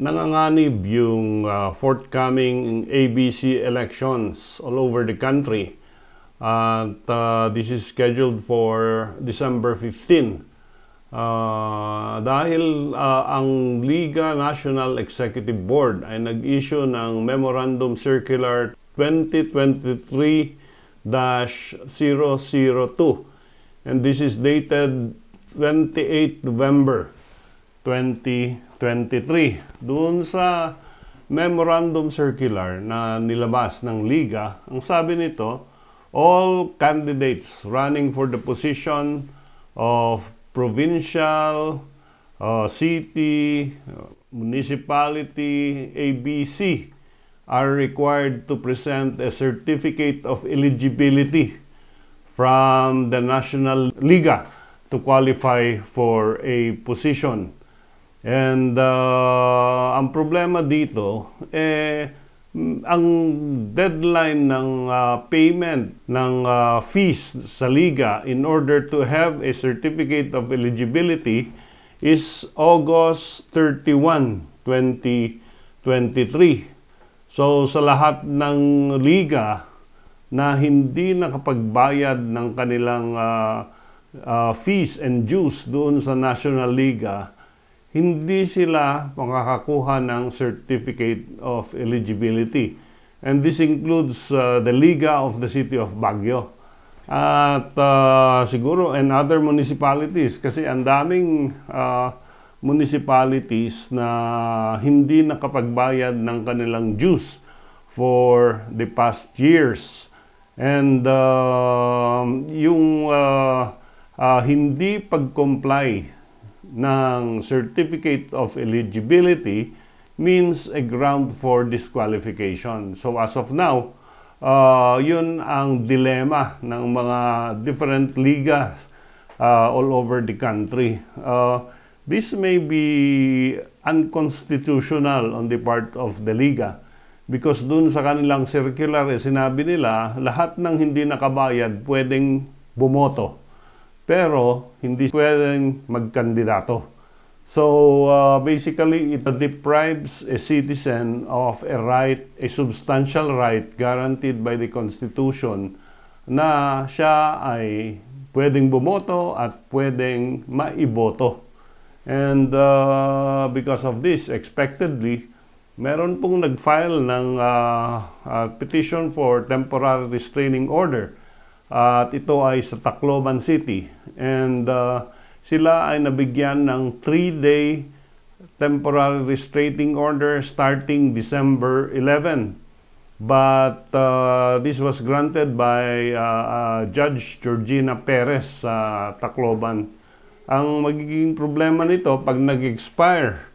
nanganganib yung uh, forthcoming ABC elections all over the country. At uh, this is scheduled for December 15. Uh, dahil uh, ang Liga National Executive Board ay nag-issue ng Memorandum Circular 2023-002 and this is dated 28 November 2023. Doon sa Memorandum Circular na nilabas ng Liga, ang sabi nito, all candidates running for the position of provincial, uh, city, uh, municipality, ABC are required to present a certificate of eligibility from the National Liga to qualify for a position. And uh, ang problema dito, eh, ang deadline ng uh, payment ng uh, fees sa liga in order to have a certificate of eligibility is August 31, 2023. So sa lahat ng liga na hindi nakapagbayad ng kanilang uh, uh, fees and dues doon sa National Liga, hindi sila makakakuha ng Certificate of Eligibility. And this includes uh, the Liga of the City of Baguio. At uh, siguro and other municipalities kasi ang daming uh, municipalities na hindi nakapagbayad ng kanilang dues for the past years. And uh, yung uh, uh, hindi pag-comply ng Certificate of Eligibility means a ground for disqualification. So as of now, uh, yun ang dilema ng mga different ligas uh, all over the country. Uh, this may be unconstitutional on the part of the Liga because dun sa kanilang circular eh, sinabi nila lahat ng hindi nakabayad pwedeng bumoto pero hindi pwedeng magkandidato. So uh, basically it deprives a citizen of a right, a substantial right guaranteed by the Constitution na siya ay pwedeng bumoto at pwedeng maiboto. And uh, because of this, expectedly, meron pong nag-file ng uh, uh, petition for temporary restraining order. At ito ay sa Tacloban City. And uh, sila ay nabigyan ng 3-day temporary restraining order starting December 11. But uh, this was granted by uh, uh, Judge Georgina Perez sa Tacloban. Ang magiging problema nito pag nag-expire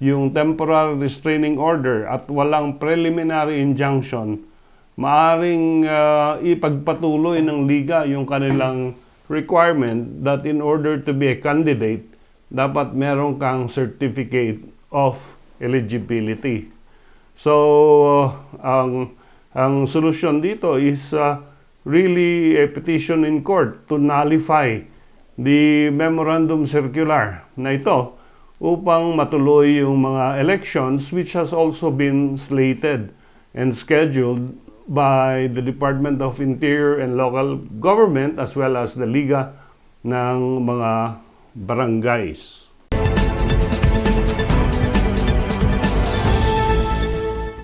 yung temporary restraining order at walang preliminary injunction, maaring uh, ipagpatuloy ng liga yung kanilang requirement that in order to be a candidate, dapat meron kang certificate of eligibility. So, uh, ang ang solusyon dito is uh, really a petition in court to nullify the memorandum circular na ito upang matuloy yung mga elections which has also been slated and scheduled by the Department of Interior and Local Government as well as the Liga ng mga Barangays.